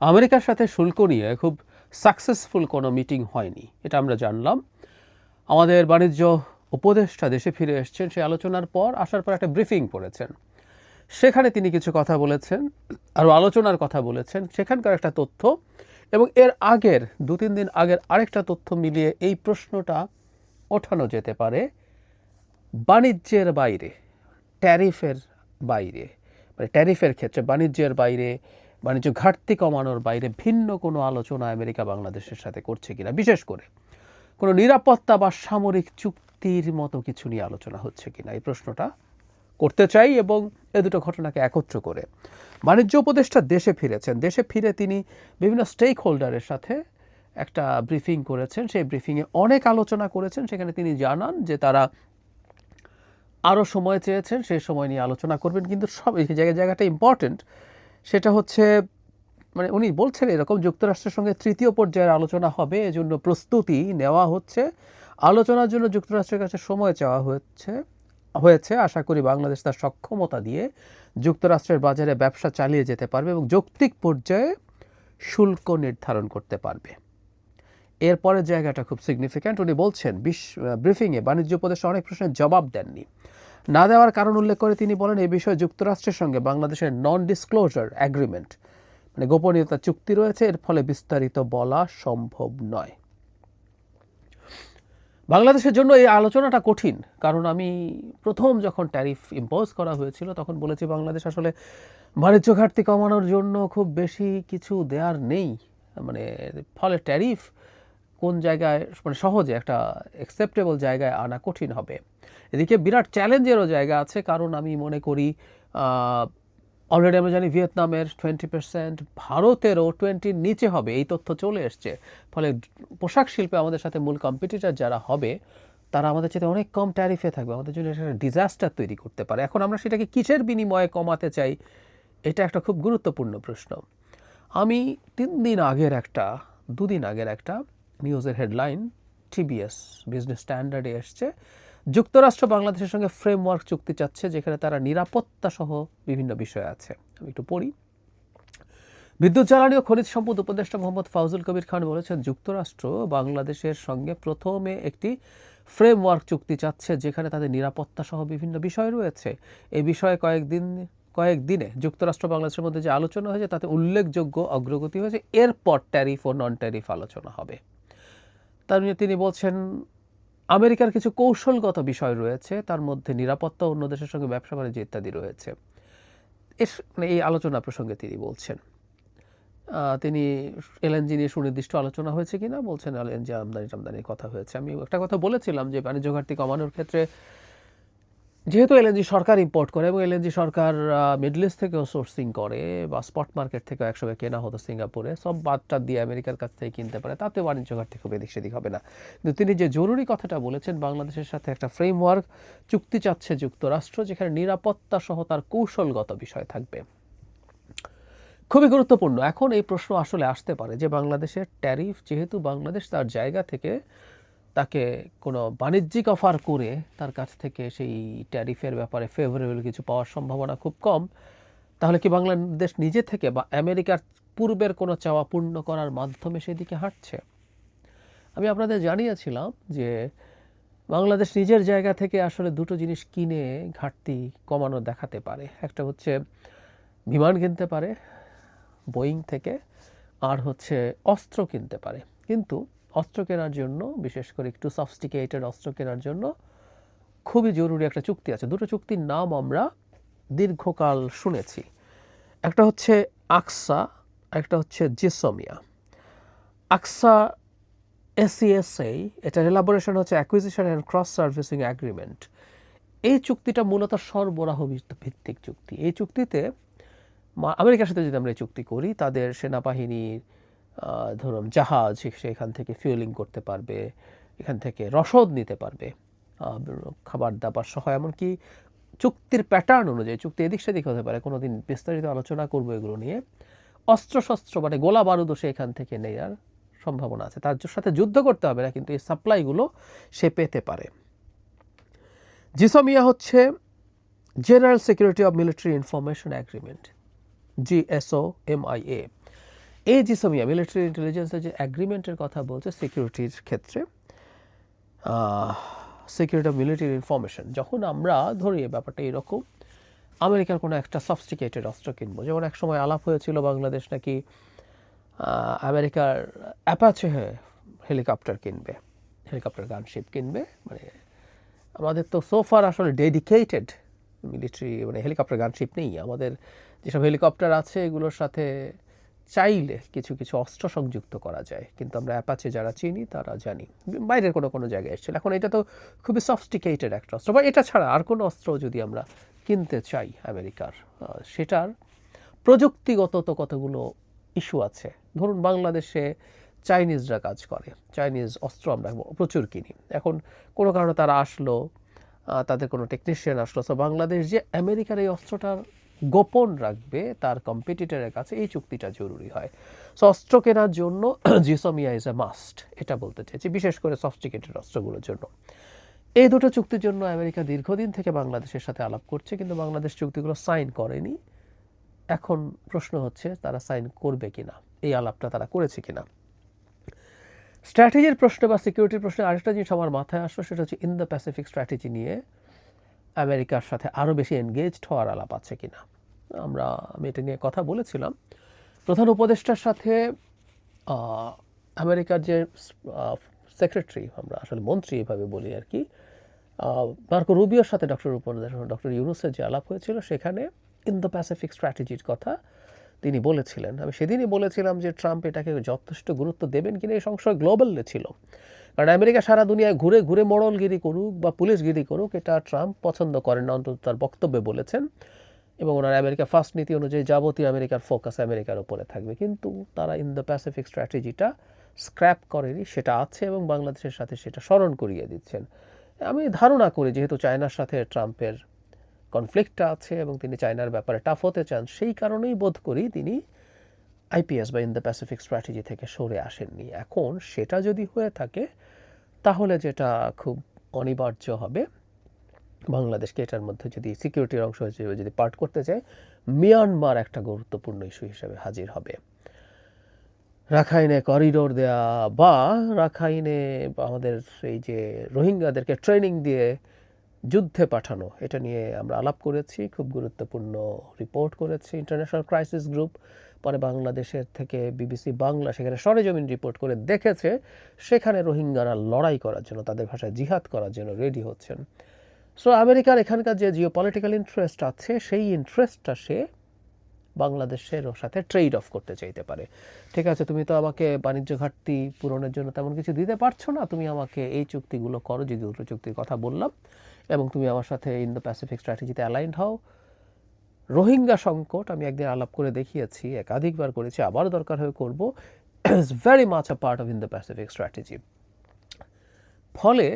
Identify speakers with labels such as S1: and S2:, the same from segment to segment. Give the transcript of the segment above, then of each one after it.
S1: আমেরিকার সাথে শুল্ক নিয়ে খুব সাকসেসফুল কোনো মিটিং হয়নি, এটা আমরা জানলাম। আমাদের বাণিজ্য উপদেষ্টা দেশে ফিরে এসেছেন, সেই আলোচনার পর আসার পর একটা ব্রিফিং করেছেন সেখানে তিনি কিছু কথা বলেছেন, আরও আলোচনার কথা বলেছেন, সেখানকার একটা তথ্য এবং এর আগের দু তিন দিন আগের আরেকটা তথ্য মিলিয়ে এই প্রশ্নটা ওঠানো যেতে পারে। বাণিজ্যের বাইরে ট্যারিফের বাইরে মানে ট্যারিফের ক্ষেত্রে, বাণিজ্যের বাইরে বাণিজ্য ঘাটতি কমানোর বাইরে ভিন্ন কোনো আলোচনা আমেরিকা বাংলাদেশের সাথে করছে কিনা, বিশেষ করে কোনো নিরাপত্তা বা সামরিক চুক্তির মতো কিছু নিয়ে আলোচনা হচ্ছে কিনা, এই প্রশ্নটা করতে চাই এবং এ দুটো ঘটনাকে একত্র করে। বাণিজ্য উপদেষ্টা দেশে ফিরেছেন। দেশে ফিরে তিনি বিভিন্ন স্টেক হোল্ডারের সাথে একটা ব্রিফিং করেছেন। সেই ব্রিফিংয়ে অনেক আলোচনা করেছেন। সেখানে তিনি জানান যে তারা আরও সময় চেয়েছেন সেই সময় নিয়ে আলোচনা করবেন। কিন্তু সব এই জায়গায় জায়গাটা ইম্পর্টেন্ট সেটা হচ্ছে মানে উনি বলছেন এরকম যুক্তরাষ্ট্রের সঙ্গে তৃতীয় পর্যায়ের আলোচনা হবে, এজন্য প্রস্তুতি নেওয়া হচ্ছে। আলোচনার জন্য যুক্তরাষ্ট্রের কাছে সময় চাওয়া হচ্ছে, হয়েছে। আশা করি বাংলাদেশ তার সক্ষমতা দিয়ে যুক্তরাষ্ট্রের বাজারে ব্যবসা চালিয়ে যেতে পারবে এবং যৌক্তিক পর্যায়ে শুল্ক নির্ধারণ করতে পারবে। এরপরের জায়গাটা খুব সিগনিফিক্যান্ট উনি বলছেন, বিশ ব্রিফিংয়ে বাণিজ্য উপদেশে অনেক প্রশ্নের জবাব দেননি। না দেওয়ার কারণ উল্লেখ করে তিনি বলেন এই বিষয়ে যুক্তরাষ্ট্রের সঙ্গে বাংলাদেশের নন ডিসক্লোজার অ্যাগ্রিমেন্ট মানে গোপনীয়তা চুক্তি রয়েছে, এর ফলে বিস্তারিত বলা সম্ভব নয়। বাংলাদেশের জন্য এই আলোচনাটা কঠিন, কারণ আমি প্রথম যখন ট্যারিফ ইম্পোজ করা হয়েছিল, তখন বলেছি বাংলাদেশ আসলে বাণিজ্য ঘাটতি কমানোর জন্য খুব বেশি কিছু দেওয়ার নেই। মানে ফলে ট্যারিফ কোন জায়গায় মানে সহজে একটা অ্যাকসেপ্টেবল জায়গায় আনা কঠিন হবে। এদিকে বিরাট চ্যালেঞ্জেরও জায়গা আছে, কারণ আমি মনে করি অলরেডি আমরা জানি ভিয়েতনামের টোয়েন্টি পার্সেন্ট ভারতেরও টোয়েন্টির নিচে হবে, এই তথ্য চলে এসছে। ফলে পোশাক শিল্পে আমাদের সাথে মূল কম্পিটিটর যারা হবে, তারা আমাদের চেয়ে অনেক কম ট্যারিফে থাকবে, আমাদের জন্য একটা ডিজাস্টার তৈরি করতে পারে। এখন আমরা সেটাকে কিসের বিনিময়ে কমাতে চাই, এটা একটা খুব গুরুত্বপূর্ণ প্রশ্ন। আমি তিন দিন আগের একটা, দুদিন আগের একটা নিউজের হেডলাইন টিবিএস বিজনেস স্ট্যান্ডার্ডে এসছে। যুক্তরাষ্ট্র বাংলাদেশের সঙ্গে ফ্রেমওয়ার্ক চুক্তি চাচ্ছে, যেখানে তারা নিরাপত্তা সহ বিভিন্ন বিষয় আছে। আমি একটু পড়ি। বিদ্যুৎ জ্বালানি ও খনিজ সম্পদ উপদেষ্টা মোহাম্মদ ফাউজুল কবির খান বলেছেন, যুক্তরাষ্ট্র বাংলাদেশের সঙ্গে প্রথমে একটি ফ্রেমওয়ার্ক চুক্তি চাচ্ছে, যেখানে তাদের নিরাপত্তা সহ বিভিন্ন বিষয় রয়েছে। এই বিষয়ে কয়েকদিন, কয়েকদিনে যুক্তরাষ্ট্র বাংলাদেশের মধ্যে যে আলোচনা হয়েছে, তাতে উল্লেখযোগ্য অগ্রগতি হয়েছে। এরপর ট্যারিফ ও নন ট্যারিফ আলোচনা হবে। তার তিনি বলছেন, আমেরিকার কিছু কৌশলগত বিষয় রয়েছে, তার মধ্যে নিরাপত্তা, অন্য দেশের সঙ্গে ব্যবসা বাণিজ্য ইত্যাদি রয়েছে। মানে এই আলোচনা প্রসঙ্গে তিনি বলছেন। তিনি এলএনজি নিয়ে সুনির্দিষ্ট আলোচনা হয়েছে কিনা, বলছেন, এলএনজি আমদানি টামদানির কথা হয়েছে। আমি একটা কথা বলেছিলাম যে বাণিজ্য ঘাটতি কমানোর ক্ষেত্রে যেহেতু এলএনজি সরকার ইম্পোর্ট করে এবং এলএনজি সরকার মিডল ইস্ট থেকেও সোর্সিং করে বা স্পট মার্কেট থেকেও একসঙ্গে কেনা হতো সিঙ্গাপুরে, সব বাদটা দিয়ে আমেরিকার কাছ থেকে কিনতে পারে, তাতে বাণিজ্য ঘাটতি খুব এদিক সেদিক হবে না। কিন্তু তিনি যে জরুরি কথাটা বলেছেন, বাংলাদেশের সাথে একটা ফ্রেমওয়ার্ক চুক্তি চাচ্ছে যুক্তরাষ্ট্র, যেখানে নিরাপত্তা সহ তার কৌশলগত বিষয় থাকবে। খুবই গুরুত্বপূর্ণ। এখন এই প্রশ্ন আসলে আসতে পারে যে বাংলাদেশের ট্যারিফ যেহেতু বাংলাদেশ তার জায়গা থেকে তাকে কোনো বাণিজ্যিক অফার করে তার কাছ থেকে সেই ট্যারিফের ব্যাপারে ফেভারেবল কিছু পাওয়ার সম্ভাবনা খুব কম। তাহলে কি বাংলাদেশ নিজে থেকে বা আমেরিকার পূর্বের কোনো চাওয়া পূর্ণ করার মাধ্যমে সেদিকে হাঁটছে? আমি আপনাদের জানিয়েছিলাম যে বাংলাদেশ নিজের জায়গা থেকে আসলে দুটো জিনিস কিনে ঘাটতি কমানো দেখাতে পারে। একটা হচ্ছে বিমান কিনতে পারে বোয়িং থেকে, আর হচ্ছে অস্ত্র কিনতে পারে। কিন্তু অস্ত্র কেনার জন্য, বিশেষ করে একটু সফস্টিকেটেড অস্ত্র কেনার জন্য খুবই জরুরি একটা চুক্তি আছে। দুটো চুক্তির নাম আমরা দীর্ঘকাল শুনেছি। একটা হচ্ছে আকসা, একটা হচ্ছে জিসোমিয়া। আকসা এসিএসএ এটার এলাবোরেশন হচ্ছে acquisition and cross servicing agreement এই চুক্তিটা মূলত সরবরাহ ভিত্তিক চুক্তি। এই চুক্তিতে আমেরিকার সাথে যদি আমরা এই চুক্তি করি, তাদের সেনাবাহিনীর ধরুন জাহাজ সেখান থেকে ফিউলিং করতে পারবে, এখান থেকে রসদ নিতে পারবে খাবার দাবার সহ, এমনকি চুক্তির প্যাটার্ন অনুযায়ী, চুক্তি এদিক সেদিক হতে পারে কোনো দিন বিস্তারিত আলোচনা করব এগুলো নিয়ে। অস্ত্রশস্ত্র মানে গোলা বারুদও সে এখান থেকে নেয়ার সম্ভাবনা আছে। তার সাথে যুদ্ধ করতে হবে না, কিন্তু এই সাপ্লাইগুলো সে পেতে পারে। জিসমিয়া হচ্ছে general security of military information agreement GSO MIA এই জিসমিয়া মিলিটারি ইন্টেলিজেন্সের যে অ্যাগ্রিমেন্টের কথা বলছে সিকিউরিটির ক্ষেত্রে সিকিউরিটি অফ মিলিটারি ইনফরমেশন যখন আমরা ধরি ব্যাপারটা এরকম, আমেরিকার কোনো একটা সফস্টিকেটেড অস্ত্র কিনবো। যেমন এক সময় আলাপ হয়েছিল বাংলাদেশ নাকি আমেরিকার অ্যাপাচে হেলিকপ্টার কিনবে হেলিকপ্টার গানশিপ কিনবে। মানে আমাদের তো সোফার আসলে ডেডিকেটেড মিলিটারি মানে হেলিকপ্টার গানশিপ নেই। আমাদের যেসব হেলিকপ্টার আছে এগুলোর সাথে চাইলে কিছু কিছু অস্ত্র সংযুক্ত করা যায়। কিন্তু আমরা অ্যাপাচে যারা চিনি, তারা জানি। বাইরের কোনো কোনো জায়গায় এসেছিল। এখন এটা তো খুবই সফস্টিকেটেড একটা অস্ত্র। বা এটা ছাড়া আর কোনো অস্ত্র যদি আমরা কিনতে চাই আমেরিকার সেটার প্রযুক্তিগত তো কতগুলো ইস্যু আছে। ধরুন বাংলাদেশে চাইনিজরা কাজ করে। চাইনিজ অস্ত্র আমরা প্রচুর কিনি। এখন কোনো কারণে তারা আসলো তাদের কোনো টেকনিশিয়ান আসলো। সো বাংলাদেশ যে আমেরিকার এই অস্ত্রটার গোপন রাখবে তার কম্পিটিটরের কাছে, এই চুক্তিটা জরুরি হয়। সো অস্ত্র কেনার জন্য জিসোমিয়া ইজ এ মাস্ট এটা বলতে চাইছি বিশেষ করে সফটিকেটেড অস্ত্রগুলোর জন্য। এই দুটো চুক্তির জন্য আমেরিকা দীর্ঘদিন থেকে বাংলাদেশের সাথে আলাপ করছে, কিন্তু বাংলাদেশ চুক্তিগুলো সাইন করেনি। এখন প্রশ্ন হচ্ছে, তারা সাইন করবে কিনা? এই আলাপটা তারা করেছে কিনা? স্ট্র্যাটেজির প্রশ্নে বা সিকিউরিটির প্রশ্নে আরেকটা জিনিস আমার মাথায় আসলো, সেটা হচ্ছে ইন দ্য প্যাসিফিক স্ট্র্যাটেজি নিয়ে আমেরিকার সাথে আরও বেশি এনগেজড হওয়ার আলাপ আছে কিনা। আমরা আমি এটা নিয়ে কথা বলেছিলাম। প্রধান উপদেষ্টার সাথে আমেরিকার যে সেক্রেটারি আমরা আসলে মন্ত্রী এভাবে বলি আর কি মার্কো রুবিওর সাথে ডক্টর উপদেষ্টা ডক্টর ইউনুসের যে আলাপ হয়েছিল সেখানে ইন দ্য প্যাসিফিক স্ট্র্যাটেজির কথা তিনি বলেছিলেন। আমি সেদিনই বলেছিলাম যে ট্রাম্প এটাকে যথেষ্ট গুরুত্ব দেবেন কিনা, এই সংশয় গ্লোবালে ছিল। কারণ আমেরিকা সারা দুনিয়ায় ঘুরে ঘুরে মরলগিরি করুক বা পুলিশগিরি করুক, এটা ট্রাম্প পছন্দ করেন না, অন্তত তার বক্তব্যে বলেছেন। এবং ওনার আমেরিকা ফার্স্ট নীতি অনুযায়ী যাবতীয় আমেরিকার ফোকাস আমেরিকার উপরে থাকবে। কিন্তু তারা ইন দ্য প্যাসিফিক স্ট্র্যাটেজিটা স্ক্র্যাপ করেনি, সেটা আছে এবং বাংলাদেশের সাথে সেটা স্মরণ করিয়ে দিচ্ছেন। আমি ধারণা করি, যেহেতু চায়নার সাথে ট্রাম্পের কনফ্লিক্টটা আছে এবং তিনি চায়নার ব্যাপারে টাফ হতে চান, সেই কারণেই বোধ করি তিনি আইপিএস বা ইন দ্য প্যাসিফিক স্ট্র্যাটেজি থেকে সরে আসেননি। এখন সেটা যদি হয়ে থাকে তাহলে যেটা খুব অনিবার্য হবে, বাংলাদেশকে এটার মধ্যে যদি সিকিউরিটির অংশ হিসেবে যদি পার্ট করতে চায়, মিয়ানমার একটা গুরুত্বপূর্ণ ইস্যু হিসেবে হাজির হবে। রাখাইনে করিডোর দেয়া বা রাখাইনে আমাদের এই যে রোহিঙ্গাদেরকে ট্রেনিং দিয়ে যুদ্ধে পাঠানো। এটা নিয়ে আমরা আলাপ করেছি, খুব গুরুত্বপূর্ণ রিপোর্ট করেছি। ইন্টারন্যাশনাল ক্রাইসিস গ্রুপ পরে বাংলাদেশের থেকে বিবিসি বাংলা সেখানে সরেজমিন রিপোর্ট করে দেখেছে, সেখানে রোহিঙ্গারা লড়াই করার জন্য, তাদের ভাষায় জিহাদ করার জন্য রেডি হচ্ছেন। সো আমেরিকার এখানকার যে জিও পলিটিক্যাল ইন্টারেস্ট আছে, সেই ইন্টারেস্টটা সে বাংলাদেশের সাথে ট্রেড অফ করতে চাইতে পারে। ঠিক আছে, তুমি তো আমাকে বাণিজ্য ঘাটতি পূরণের জন্য তেমন কিছু দিতে পারছ না, তুমি আমাকে এই চুক্তিগুলো করো, যে দুটো চুক্তির কথা বললাম। এবং তুমি আমার সাথে ইন দ্য প্যাসিফিক স্ট্র্যাটেজিতে অ্যালাইন্ড হও। রোহিঙ্গা সংকট আমি একদিন আলাপ করে দেখিয়েছি, একাধিকবার করেছি আবার দরকার হয়ে করব। Is very much a part of in the Pacific strategy ফলে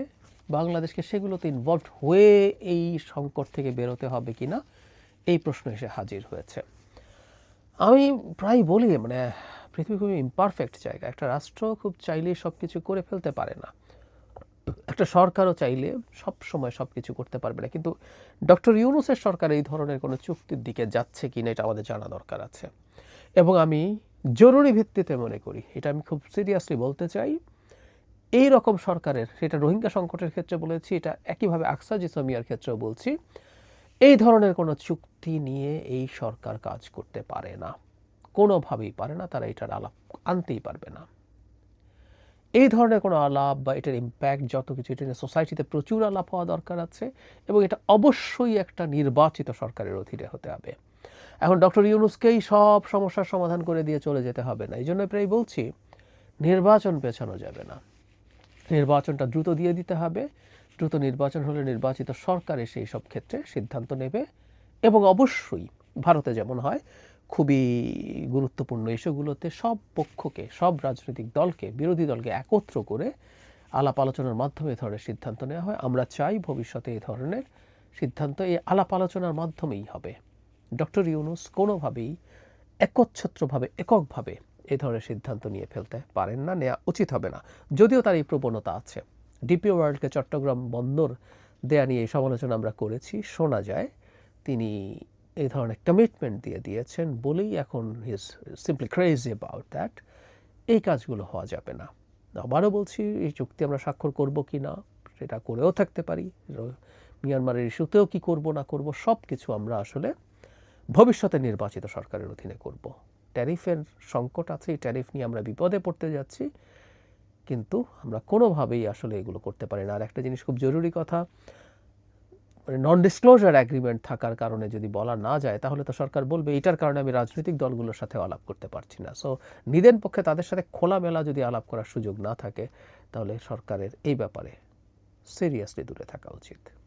S1: বাংলাদেশকে সেগুলোতে ইনভলভড হয়ে এই সংকট থেকে বেরোতে হবে কি না এই প্রশ্ন এসে হাজির হয়েছে। আমি প্রায় বলি মানে পৃথিবী খুবই ইমপারফেক্ট জায়গা। একটা রাষ্ট্র খুব চাইলেই সব কিছু করে ফেলতে পারে না। একটা সরকারও চাইলে সব সময় সব কিছু করতে পারবে না। কিন্তু ডক্টর ইউনুসের সরকার এই ধরনের কোনো চুক্তির দিকে যাচ্ছে কি না এটা আমাদের জানা দরকার আছে। এবং আমি জরুরি ভিত্তিতে মনে করি, এটা আমি খুব সিরিয়াসলি বলতে চাই, এই রকম সরকারের, সেটা রোহিঙ্গা সংকটের ক্ষেত্রে বলেছি, এটা একইভাবে আকসা জিসমিয়ার ক্ষেত্রেও বলছি, এই ধরনের কোনো চুক্তি নিয়ে এই সরকার কাজ করতে পারে না। কোনোভাবেই পারে না, তারা এটার আলাপ আনতেই পারবে না। এই ধরনের কোনো আলাপ বা এটার ইম্প্যাক্ট যত কিছু এটা নিয়ে সোসাইটিতে প্রচুর আলাপ হওয়া দরকার আছে এবং এটা অবশ্যই একটা নির্বাচিত সরকারের অধীনে হতে হবে। এখন ডক্টর ইউনুসকেই সব সমস্যার সমাধান করে দিয়ে চলে যেতে হবে না। এই জন্য প্রায় বলছি, নির্বাচন পেছানো যাবে না। নির্বাচনটা দ্রুত দিয়ে দিতে হবে। দ্রুত নির্বাচন হলে নির্বাচিত সরকার এসে সব ক্ষেত্রে সিদ্ধান্ত নেবে এবং অবশ্যই ভারতে যেমন হয় খুবই গুরুত্বপূর্ণ ইস্যুগুলোতে সব পক্ষকে, সব রাজনৈতিক দলকে, বিরোধী দলকে একত্র করে আলাপ আলোচনার মাধ্যমে এ ধরনের সিদ্ধান্ত নেওয়া হয়। আমরা চাই ভবিষ্যতে এই ধরনের সিদ্ধান্ত এই আলাপ আলোচনার মাধ্যমেই হবে। ডক্টর ইউনুস কোনোভাবেই একচ্ছত্রভাবে, এককভাবে এ ধরনের সিদ্ধান্ত নিয়ে ফেলতে পারেন না, নেওয়া উচিত হবে না। যদিও তার এই প্রবণতা আছে। ডিপি ওয়ার্ল্ডকে চট্টগ্রাম বন্দর দেয়া নিয়ে এই সমালোচনা আমরা করেছি। শোনা যায় তিনি এই ধরনের কমিটমেন্ট দিয়ে দিয়েছেন বলেই এখন he's simply crazy about that এই কাজগুলো হওয়া যাবে না। আবারও বলছি, এই চুক্তি আমরা স্বাক্ষর করব কি না, সেটা করেও থাকতে পারি। মিয়ানমারের ইস্যুতেও কি করব, না করব সব কিছু আমরা আসলে ভবিষ্যতে নির্বাচিত সরকারের অধীনে করব। ট্যারিফের সংকট আছে, এই ট্যারিফ নিয়ে আমরা বিপদে পড়তে যাচ্ছি, কিন্তু আমরা কোনোভাবেই আসলে এগুলো করতে পারি না। আর একটা জিনিস খুব জরুরি কথা নন ডিসক্লোজার অ্যাগ্রিমেন্ট থাকার কারণে যদি বলা না যায়, তাহলে তো সরকার বলবে, এটার কারণে আমি রাজনৈতিক দলগুলোর সাথে আলাপ করতে পারছি না। সো নিদেন পক্ষে তাদের সাথে খোলামেলা যদি আলাপ করার সুযোগ না থাকে, তাহলে সরকারের এই ব্যাপারে সিরিয়াসলি দূরে থাকা উচিত।